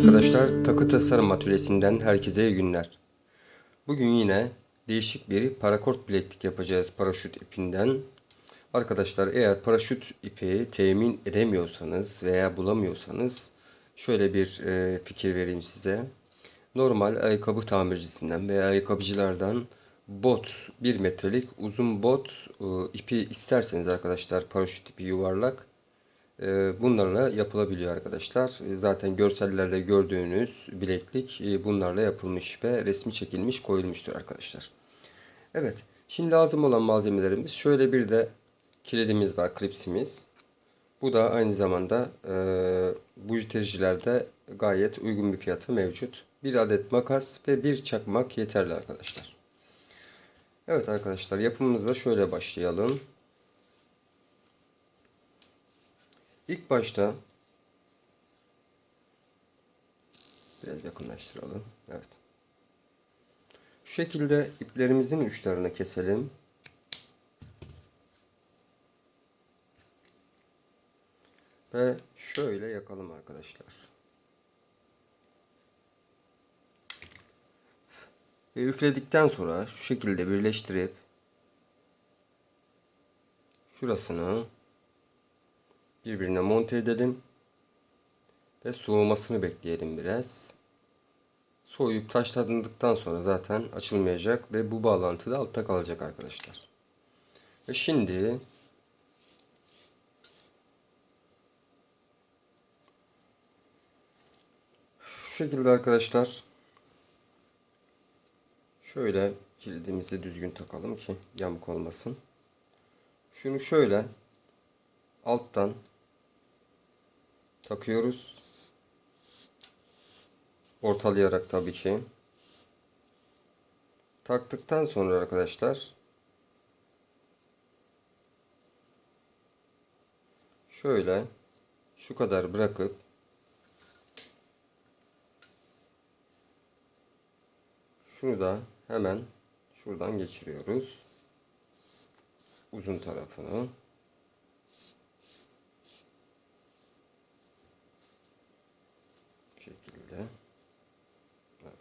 Arkadaşlar takı tasarım atölyesinden herkese iyi günler. Bugün yine değişik bir parakort bileklik yapacağız paraşüt ipinden. Arkadaşlar eğer paraşüt ipi temin edemiyorsanız veya bulamıyorsanız şöyle bir e, fikir vereyim size. Normal ayakkabı tamircisinden veya ayakkabıcılardan bot 1 metrelik uzun bot e, ipi isterseniz arkadaşlar paraşüt ipi yuvarlak bunlarla yapılabiliyor arkadaşlar. E, Zaten görsellerde gördüğünüz bileklik e, bunlarla yapılmış ve resmi çekilmiş koyulmuştur arkadaşlar. Evet. Şimdi lazım olan malzemelerimiz şöyle bir de kilidimiz var, klipsimiz. Bu da aynı zamanda e, bujitericilerde gayet uygun bir fiyatı mevcut. Bir adet makas ve bir çakmak yeterli arkadaşlar. Evet arkadaşlar yapımımıza şöyle başlayalım. İlk başta biraz yakınlaştıralım. Evet. Şu şekilde iplerimizin uçlarını keselim. Ve şöyle yakalım arkadaşlar. Ve üfledikten sonra şu şekilde birleştirip şurasını birbirine monte edelim ve soğumasını bekleyelim biraz. Soğuyup taşlandıktan sonra zaten açılmayacak ve bu bağlantı da altta kalacak arkadaşlar. Ve şimdi şu şekilde arkadaşlar şöyle kilidimizi düzgün takalım ki yamuk olmasın. Şunu şöyle alttan takıyoruz. Ortalayarak tabii ki. Taktıktan sonra arkadaşlar şöyle şu kadar bırakıp şunu da hemen şuradan geçiriyoruz. Uzun tarafını. Bu şekilde. Evet.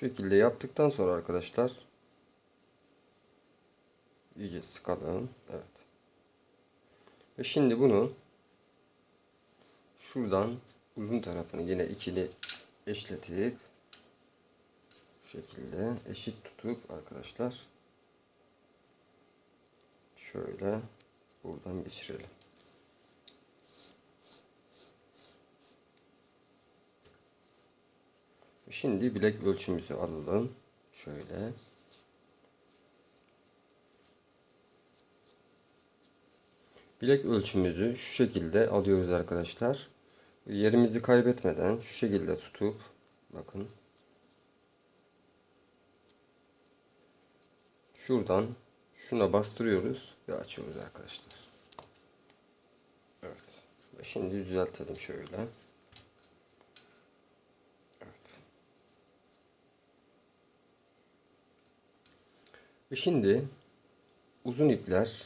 Şekilde yaptıktan sonra arkadaşlar iyice sıkalım. Evet. Ve şimdi bunu şuradan uzun tarafını yine ikili eşletip şu şekilde eşit tutup arkadaşlar şöyle buradan geçirelim. Şimdi bilek ölçümüzü alalım. Şöyle. Bilek ölçümüzü şu şekilde alıyoruz arkadaşlar. Yerimizi kaybetmeden şu şekilde tutup bakın şuradan şuna bastırıyoruz ve açıyoruz arkadaşlar. Evet. Ve şimdi düzeltelim şöyle. Evet. Ve şimdi uzun ipler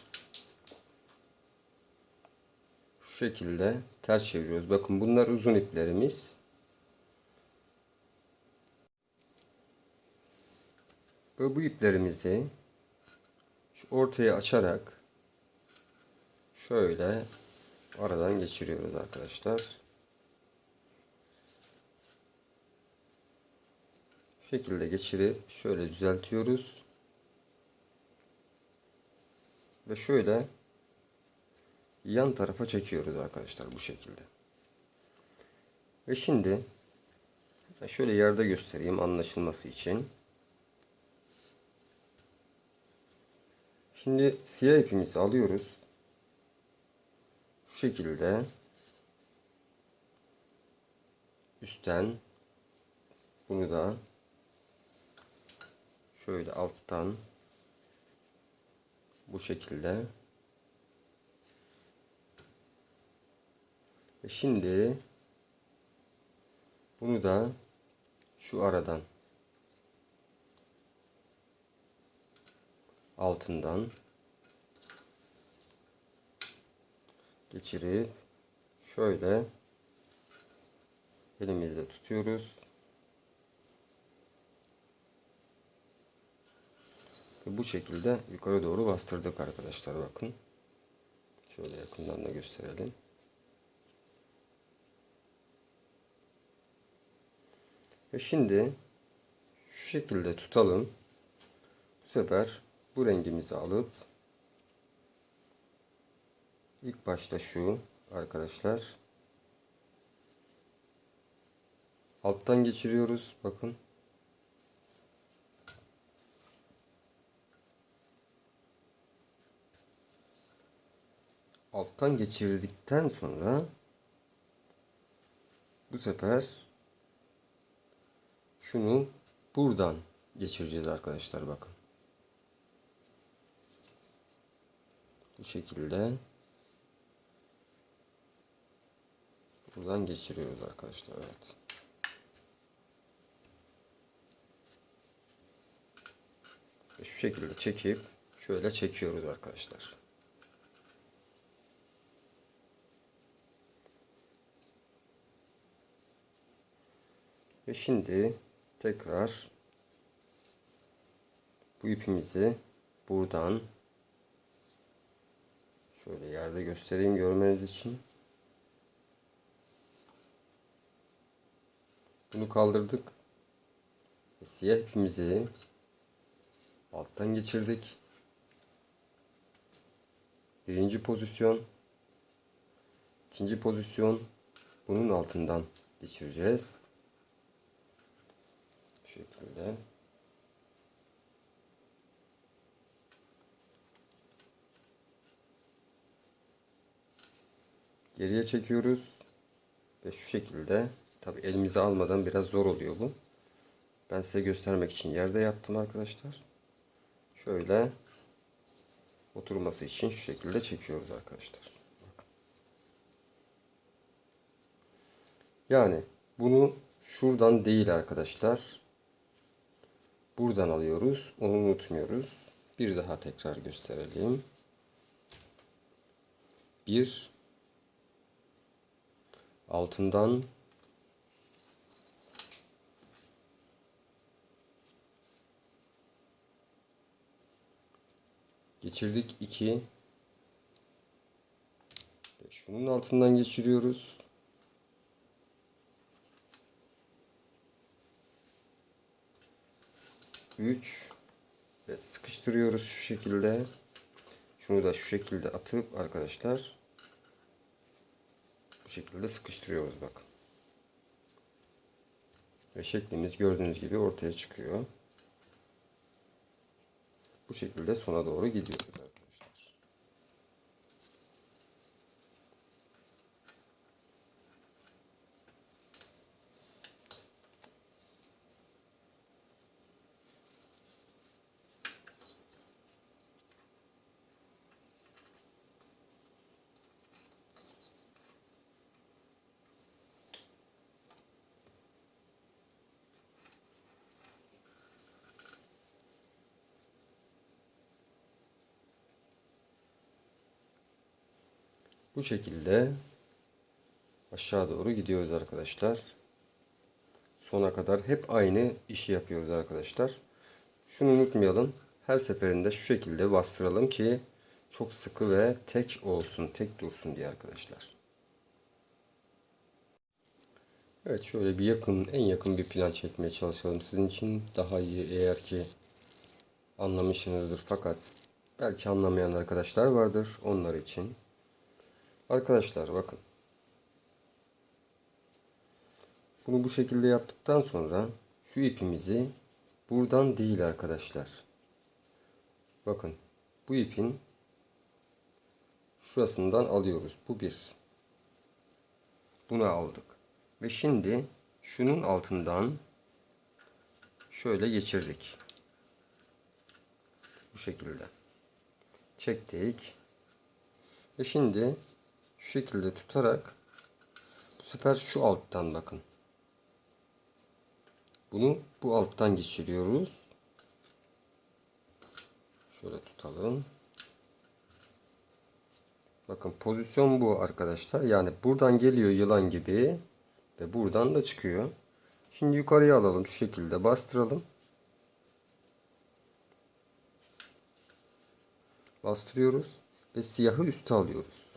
şu şekilde ters çeviriyoruz. Bakın bunlar uzun iplerimiz. Ve bu iplerimizi ortaya açarak şöyle aradan geçiriyoruz arkadaşlar. Şu şekilde geçirip şöyle düzeltiyoruz. Ve şöyle yan tarafa çekiyoruz arkadaşlar bu şekilde. Ve şimdi şöyle yerde göstereyim anlaşılması için. Şimdi siyah ipimizi alıyoruz. Şu şekilde üstten bunu da şöyle alttan bu şekilde ve şimdi bunu da şu aradan altından geçirip şöyle elimizle tutuyoruz. Bu şekilde yukarı doğru bastırdık arkadaşlar bakın. Şöyle yakından da gösterelim. Ve şimdi şu şekilde tutalım. Bu sefer bu rengimizi alıp ilk başta şu arkadaşlar alttan geçiriyoruz. Bakın. Alttan geçirdikten sonra bu sefer şunu buradan geçireceğiz arkadaşlar bakın. Bu şekilde buradan geçiriyoruz arkadaşlar evet. Ve şu şekilde çekip şöyle çekiyoruz arkadaşlar. Ve şimdi tekrar bu ipimizi buradan şöyle yerde göstereyim görmeniz için. Bunu kaldırdık. Ve siyah ipimizi alttan geçirdik. Birinci pozisyon. ikinci pozisyon. Bunun altından geçireceğiz. Şekilde. Geriye çekiyoruz. Ve şu şekilde. Tabi elimize almadan biraz zor oluyor bu. Ben size göstermek için yerde yaptım arkadaşlar. Şöyle oturması için şu şekilde çekiyoruz arkadaşlar. Yani bunu şuradan değil arkadaşlar. Buradan alıyoruz. Onu unutmuyoruz. Bir daha tekrar gösterelim. Bir altından geçirdik 2 şunun altından geçiriyoruz Üç ve sıkıştırıyoruz şu şekilde. Şunu da şu şekilde atıp arkadaşlar bu şekilde sıkıştırıyoruz bakın. Ve şeklimiz gördüğünüz gibi ortaya çıkıyor. Bu şekilde sona doğru gidiyoruz arkadaşlar. Bu şekilde aşağı doğru gidiyoruz arkadaşlar. Sona kadar hep aynı işi yapıyoruz arkadaşlar. Şunu unutmayalım. Her seferinde şu şekilde bastıralım ki çok sıkı ve tek olsun, tek dursun diye arkadaşlar. Evet şöyle bir yakın, en yakın bir plan çekmeye çalışalım sizin için. Daha iyi eğer ki anlamışsınızdır fakat belki anlamayan arkadaşlar vardır onlar için. Arkadaşlar bakın. Bunu bu şekilde yaptıktan sonra şu ipimizi buradan değil arkadaşlar. Bakın bu ipin şurasından alıyoruz. Bu bir. Bunu aldık. Ve şimdi şunun altından şöyle geçirdik. Bu şekilde. Çektik. Ve şimdi şu şekilde tutarak bu sefer şu alttan bakın. Bunu bu alttan geçiriyoruz. Şöyle tutalım. Bakın pozisyon bu arkadaşlar. Yani buradan geliyor yılan gibi ve buradan da çıkıyor. Şimdi yukarıya alalım şu şekilde bastıralım. Bastırıyoruz ve siyahı üste alıyoruz.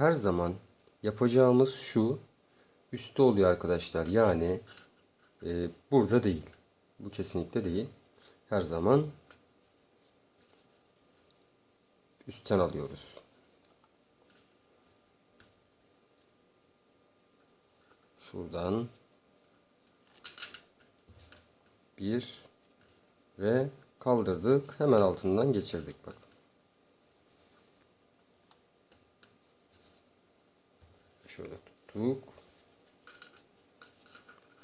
Her zaman yapacağımız şu üstte oluyor arkadaşlar. Yani e, burada değil. Bu kesinlikle değil. Her zaman üstten alıyoruz. Şuradan bir ve kaldırdık. Hemen altından geçirdik bak. Şöyle tuttuk.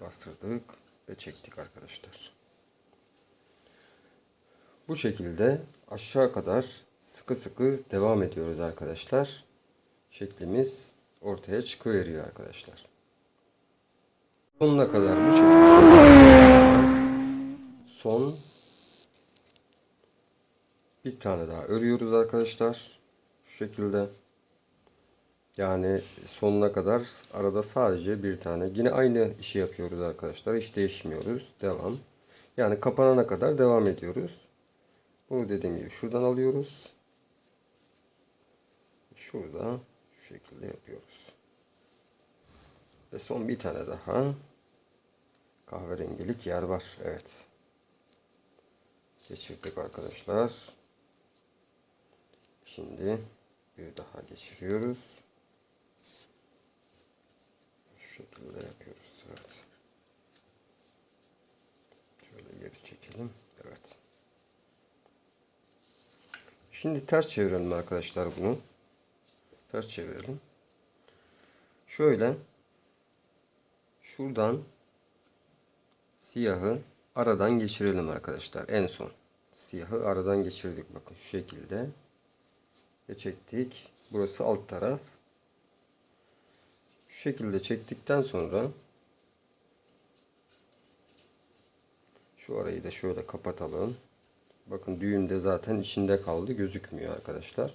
Bastırdık ve çektik arkadaşlar. Bu şekilde aşağı kadar sıkı sıkı devam ediyoruz arkadaşlar. Şeklimiz ortaya çıkıveriyor arkadaşlar. Sonuna kadar bu şekilde son bir tane daha örüyoruz arkadaşlar. Şu şekilde. Yani sonuna kadar arada sadece bir tane. Yine aynı işi yapıyoruz arkadaşlar. Hiç değişmiyoruz. Devam. Yani kapanana kadar devam ediyoruz. Bunu dediğim gibi şuradan alıyoruz. Şurada şu şekilde yapıyoruz. Ve son bir tane daha. Kahverengilik yer var. Evet. Geçirdik arkadaşlar. Şimdi bir daha geçiriyoruz. Şekilde yapıyoruz. Evet. Şöyle geri çekelim. Evet. Şimdi ters çevirelim arkadaşlar bunu. Ters çevirelim. Şöyle şuradan siyahı aradan geçirelim arkadaşlar. En son siyahı aradan geçirdik. Bakın şu şekilde. Ve çektik. Burası alt taraf. Şu şekilde çektikten sonra şu arayı da şöyle kapatalım. Bakın düğüm de zaten içinde kaldı. Gözükmüyor arkadaşlar.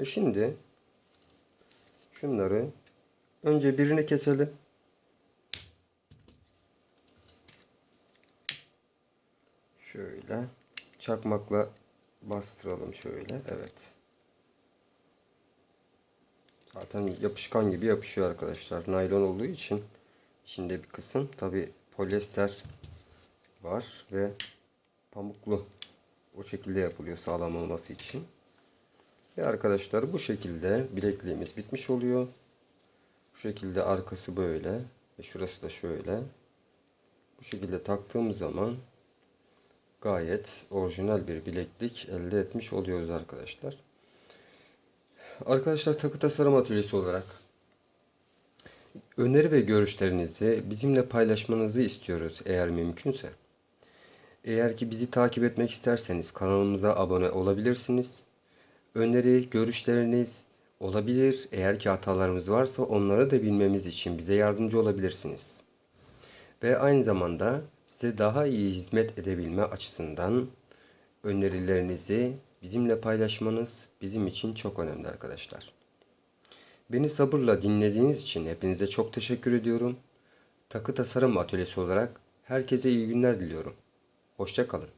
Ve şimdi şunları önce birini keselim. Şöyle çakmakla bastıralım şöyle. Evet. Zaten yapışkan gibi yapışıyor arkadaşlar. Naylon olduğu için içinde bir kısım tabi polyester var ve pamuklu o şekilde yapılıyor sağlam olması için. Ve arkadaşlar bu şekilde bilekliğimiz bitmiş oluyor. Bu şekilde arkası böyle ve şurası da şöyle. Bu şekilde taktığımız zaman gayet orijinal bir bileklik elde etmiş oluyoruz arkadaşlar. Arkadaşlar takı tasarım atölyesi olarak öneri ve görüşlerinizi bizimle paylaşmanızı istiyoruz eğer mümkünse. Eğer ki bizi takip etmek isterseniz kanalımıza abone olabilirsiniz. Öneri, görüşleriniz olabilir. Eğer ki hatalarımız varsa onları da bilmemiz için bize yardımcı olabilirsiniz. Ve aynı zamanda size daha iyi hizmet edebilme açısından önerilerinizi bizimle paylaşmanız bizim için çok önemli arkadaşlar. Beni sabırla dinlediğiniz için hepinize çok teşekkür ediyorum. Takı Tasarım Atölyesi olarak herkese iyi günler diliyorum. Hoşçakalın.